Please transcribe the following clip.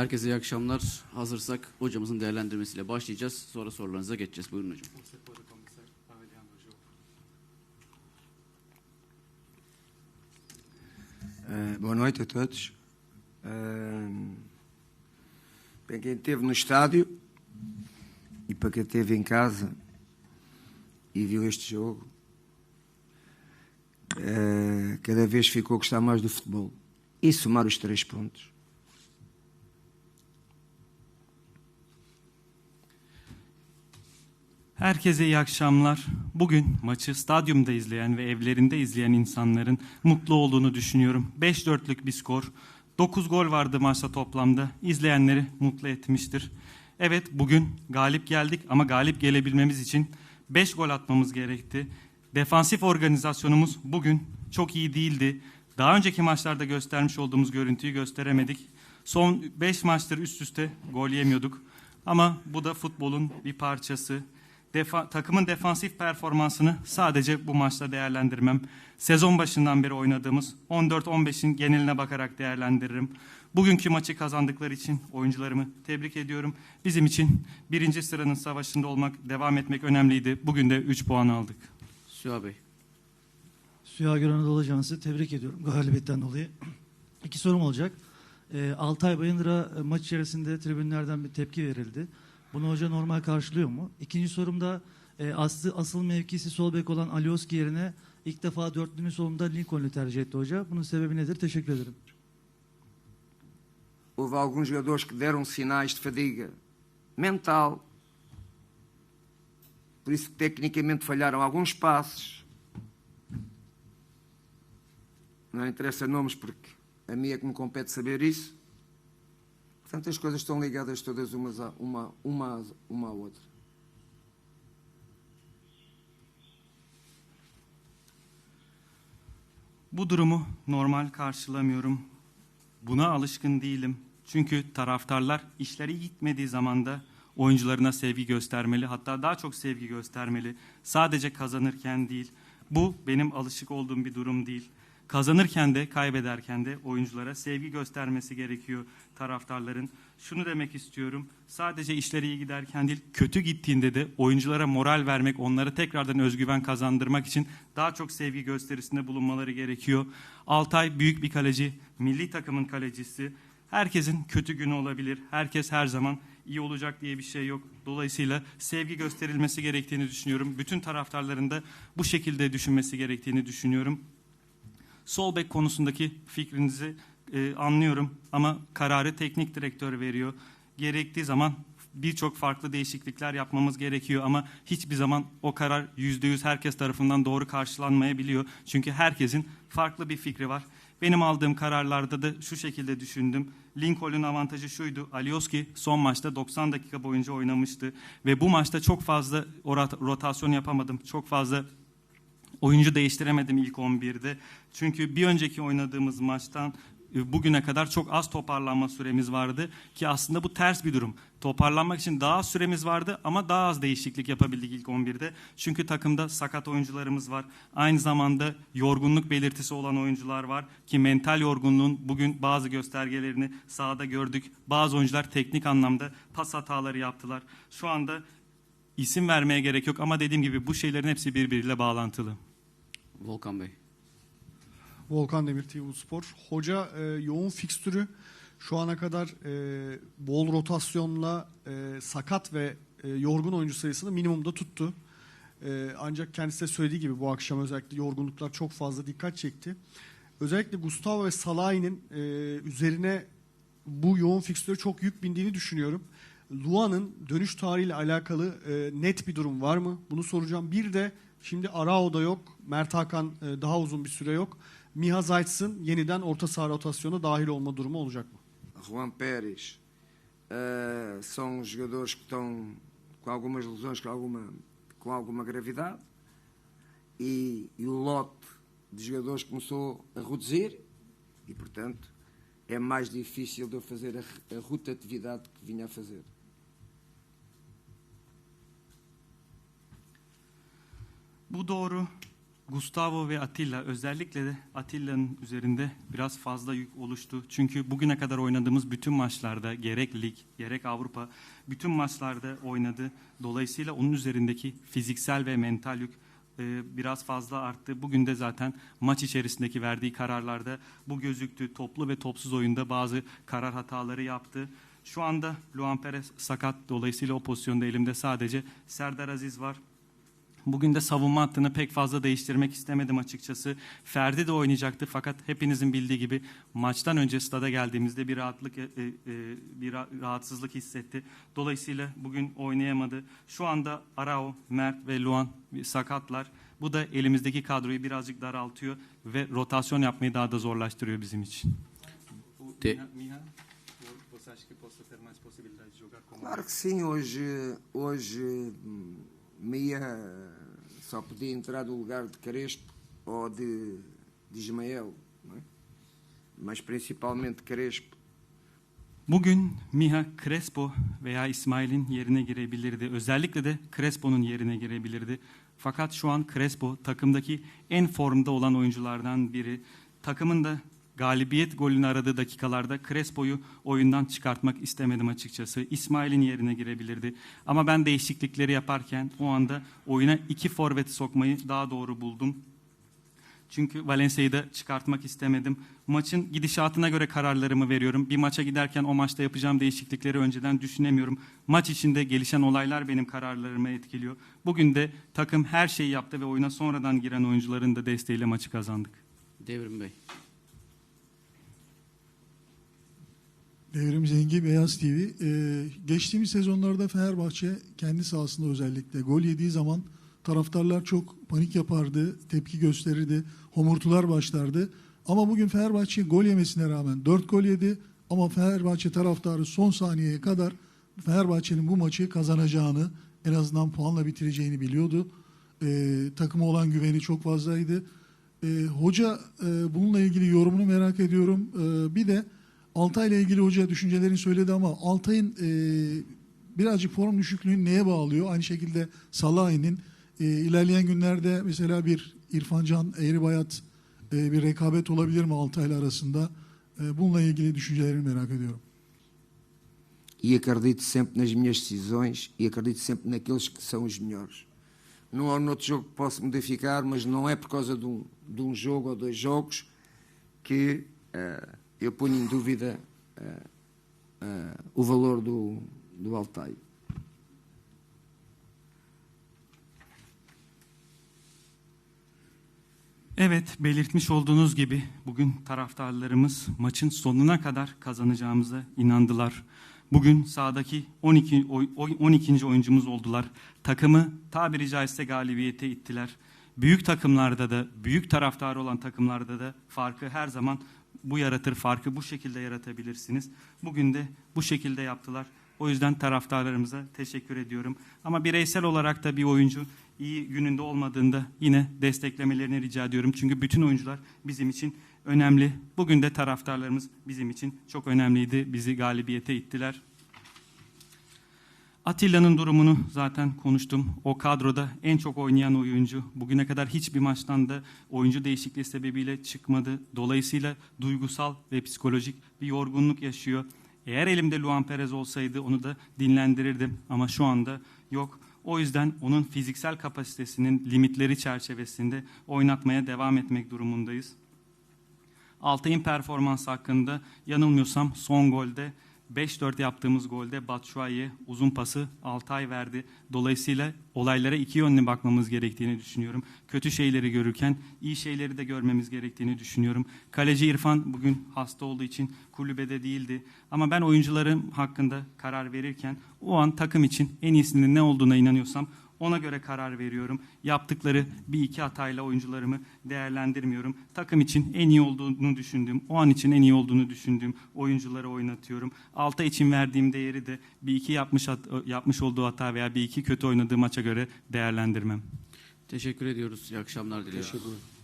Herkese iyi akşamlar. Hazırsak hocamızın değerlendirmesiyle başlayacağız. Sonra sorularınıza geçeceğiz. Buyurun hocam. Eh, boa noite a todos. Uh, para quem esteve no estádio e para quem esteve em casa e viu este jogo, eh, cada vez ficou a gostar mais do futebol. E somar os três pontos. Herkese iyi akşamlar. Bugün maçı stadyumda izleyen ve evlerinde izleyen insanların mutlu olduğunu düşünüyorum. 5-4'lük bir skor. 9 gol vardı maçta toplamda. İzleyenleri mutlu etmiştir. Evet bugün galip geldik ama galip gelebilmemiz için 5 gol atmamız gerekti. Defansif organizasyonumuz bugün çok iyi değildi. Daha önceki maçlarda göstermiş olduğumuz görüntüyü gösteremedik. Son 5 maçtır üst üste gol yemiyorduk. Ama bu da futbolun bir parçası. Defa- takımın defansif performansını sadece bu maçta değerlendirmem. Sezon başından beri oynadığımız 14-15'in geneline bakarak değerlendiririm. Bugünkü maçı kazandıkları için oyuncularımı tebrik ediyorum. Bizim için birinci sıranın savaşında olmak, devam etmek önemliydi. Bugün de 3 puan aldık. Süha Bey. Suya Gören Anadolu Ajansı tebrik ediyorum galibiyetten dolayı. İki sorum olacak. Ee, Altay Bayındır'a e, maç içerisinde tribünlerden bir tepki verildi. Bunu hoca normal karşılıyor mu? İkinci e, aslı, asıl mevkisi sol bek olan Alioski yerine ilk defa dörtlünün solunda Lincoln'u tercih etti hoca. Bunun sebebi nedir? Teşekkür ederim. Houve alguns jogadores que deram sinais de fadiga mental. Por isso tecnicamente falharam alguns passos. Não interessa nomes porque a mim é que me compete saber isso. Portanto, as coisas estão ligadas todas umas a, uma, uma, uma à outra. Bu durumu normal karşılamıyorum. Buna alışkın değilim. Çünkü taraftarlar işleri gitmediği zaman da oyuncularına sevgi göstermeli. Hatta daha çok sevgi göstermeli. Sadece kazanırken değil. Bu benim alışık olduğum bir durum değil. Kazanırken de kaybederken de oyunculara sevgi göstermesi gerekiyor taraftarların. Şunu demek istiyorum. Sadece işleri iyi giderken değil, kötü gittiğinde de oyunculara moral vermek, onlara tekrardan özgüven kazandırmak için daha çok sevgi gösterisinde bulunmaları gerekiyor. Altay büyük bir kaleci, milli takımın kalecisi. Herkesin kötü günü olabilir. Herkes her zaman iyi olacak diye bir şey yok. Dolayısıyla sevgi gösterilmesi gerektiğini düşünüyorum. Bütün taraftarların da bu şekilde düşünmesi gerektiğini düşünüyorum. Sol bek konusundaki fikrinizi e, anlıyorum ama kararı teknik direktör veriyor. Gerektiği zaman birçok farklı değişiklikler yapmamız gerekiyor ama hiçbir zaman o karar yüzde yüz herkes tarafından doğru karşılanmayabiliyor. Çünkü herkesin farklı bir fikri var. Benim aldığım kararlarda da şu şekilde düşündüm. Lincoln'un avantajı şuydu. Alioski son maçta 90 dakika boyunca oynamıştı ve bu maçta çok fazla rotasyon yapamadım. Çok fazla oyuncu değiştiremedim ilk 11'de. Çünkü bir önceki oynadığımız maçtan e, bugüne kadar çok az toparlanma süremiz vardı ki aslında bu ters bir durum. Toparlanmak için daha az süremiz vardı ama daha az değişiklik yapabildik ilk 11'de. Çünkü takımda sakat oyuncularımız var. Aynı zamanda yorgunluk belirtisi olan oyuncular var ki mental yorgunluğun bugün bazı göstergelerini sahada gördük. Bazı oyuncular teknik anlamda pas hataları yaptılar. Şu anda isim vermeye gerek yok ama dediğim gibi bu şeylerin hepsi birbiriyle bağlantılı. Volkan Bey. Volkan Demir TV Spor. Hoca e, yoğun fikstürü şu ana kadar e, bol rotasyonla e, sakat ve e, yorgun oyuncu sayısını minimumda tuttu. E, ancak kendisi de söylediği gibi bu akşam özellikle yorgunluklar çok fazla dikkat çekti. Özellikle Gustavo ve Salah'ın e, üzerine bu yoğun fikstüre çok yük bindiğini düşünüyorum. Luan'ın dönüş tarihiyle alakalı e, net bir durum var mı? Bunu soracağım. Bir de şimdi Arao'da yok. Mert Hakan e, daha uzun bir süre yok. Miha Zayt'sın yeniden orta saha dahil olma durumu olacak mı? Juan Pérez eh, são jogadores que estão com algumas lesões, com alguma, com alguma gravidade, e, e o lote de jogadores começou a reduzir, e portanto é mais difícil de eu fazer a, a rotatividade que vinha a fazer. Bu doğru Gustavo ve Atilla özellikle de Atilla'nın üzerinde biraz fazla yük oluştu. Çünkü bugüne kadar oynadığımız bütün maçlarda gerek lig gerek Avrupa bütün maçlarda oynadı. Dolayısıyla onun üzerindeki fiziksel ve mental yük e, biraz fazla arttı. Bugün de zaten maç içerisindeki verdiği kararlarda bu gözüktü. Toplu ve topsuz oyunda bazı karar hataları yaptı. Şu anda Luan Perez sakat. Dolayısıyla o pozisyonda elimde sadece Serdar Aziz var. Bugün de savunma hattını pek fazla değiştirmek istemedim açıkçası. Ferdi de oynayacaktı fakat hepinizin bildiği gibi maçtan önce stada geldiğimizde bir rahatlık e, e, bir ra- rahatsızlık hissetti. Dolayısıyla bugün oynayamadı. Şu anda Arao, Mert ve Luan sakatlar. Bu da elimizdeki kadroyu birazcık daraltıyor ve rotasyon yapmayı daha da zorlaştırıyor bizim için. De- Claro que sim, hoje, hoje hum, Mia só podia entrar no lugar de Crespo ou de, de Ismael, é? mas principalmente Crespo. Bugün Miha Crespo veya İsmail'in yerine girebilirdi. Özellikle de Crespo'nun yerine girebilirdi. Fakat şu an Crespo takımdaki en formda olan oyunculardan biri. Takımın da galibiyet golünü aradığı dakikalarda Crespo'yu oyundan çıkartmak istemedim açıkçası. İsmail'in yerine girebilirdi. Ama ben değişiklikleri yaparken o anda oyuna iki forveti sokmayı daha doğru buldum. Çünkü Valencia'yı da çıkartmak istemedim. Maçın gidişatına göre kararlarımı veriyorum. Bir maça giderken o maçta yapacağım değişiklikleri önceden düşünemiyorum. Maç içinde gelişen olaylar benim kararlarımı etkiliyor. Bugün de takım her şeyi yaptı ve oyuna sonradan giren oyuncuların da desteğiyle maçı kazandık. Devrim Bey. Devrim Zengi Beyaz TV. Ee, geçtiğimiz sezonlarda Fenerbahçe kendi sahasında özellikle gol yediği zaman taraftarlar çok panik yapardı, tepki gösterirdi, homurtular başlardı. Ama bugün Fenerbahçe gol yemesine rağmen 4 gol yedi ama Fenerbahçe taraftarı son saniyeye kadar Fenerbahçe'nin bu maçı kazanacağını, en azından puanla bitireceğini biliyordu. Ee, takıma olan güveni çok fazlaydı. Ee, hoca e, bununla ilgili yorumunu merak ediyorum. Ee, bir de Altay'la ilgili hoca düşüncelerini söyledi ama Altay'ın e, birazcık form düşüklüğünü neye bağlıyor? Aynı şekilde Salah'ın e, ilerleyen günlerde mesela bir İrfan Can, Eğri Bayat e, bir rekabet olabilir mi Altay'la arasında? E, bununla ilgili düşüncelerini merak ediyorum. E acredito sempre nas minhas decisões e acredito sempre naqueles que são os melhores. Não há um jogo que posso modificar, mas não é por causa de um, de um jogo ou dois jogos que eh, eu ponho em dúvida eh, eh, o valor do, do Altai. Evet, belirtmiş olduğunuz gibi bugün taraftarlarımız maçın sonuna kadar kazanacağımıza inandılar. Bugün sahadaki 12 oy- oy- 12. oyuncumuz oldular. Takımı tabiri caizse galibiyete ittiler. Büyük takımlarda da, büyük taraftarı olan takımlarda da farkı her zaman bu yaratır. Farkı bu şekilde yaratabilirsiniz. Bugün de bu şekilde yaptılar. O yüzden taraftarlarımıza teşekkür ediyorum. Ama bireysel olarak da bir oyuncu iyi gününde olmadığında yine desteklemelerini rica ediyorum. Çünkü bütün oyuncular bizim için önemli. Bugün de taraftarlarımız bizim için çok önemliydi. Bizi galibiyete ittiler. Atilla'nın durumunu zaten konuştum. O kadroda en çok oynayan oyuncu. Bugüne kadar hiçbir maçtan da oyuncu değişikliği sebebiyle çıkmadı. Dolayısıyla duygusal ve psikolojik bir yorgunluk yaşıyor. Eğer elimde Luan Perez olsaydı onu da dinlendirirdim ama şu anda yok. O yüzden onun fiziksel kapasitesinin limitleri çerçevesinde oynatmaya devam etmek durumundayız. Altay'ın performansı hakkında yanılmıyorsam son golde 5-4 yaptığımız golde Batshuayi'ye uzun pası Altay verdi. Dolayısıyla olaylara iki yönlü bakmamız gerektiğini düşünüyorum. Kötü şeyleri görürken iyi şeyleri de görmemiz gerektiğini düşünüyorum. Kaleci İrfan bugün hasta olduğu için kulübede değildi. Ama ben oyuncularım hakkında karar verirken o an takım için en iyisinin ne olduğuna inanıyorsam ona göre karar veriyorum. Yaptıkları bir iki hatayla oyuncularımı değerlendirmiyorum. Takım için en iyi olduğunu düşündüğüm, o an için en iyi olduğunu düşündüğüm oyuncuları oynatıyorum. Alta için verdiğim değeri de bir iki yapmış hat- yapmış olduğu hata veya bir iki kötü oynadığı maça göre değerlendirmem. Teşekkür ediyoruz. İyi akşamlar diliyoruz. Teşekkür ederim.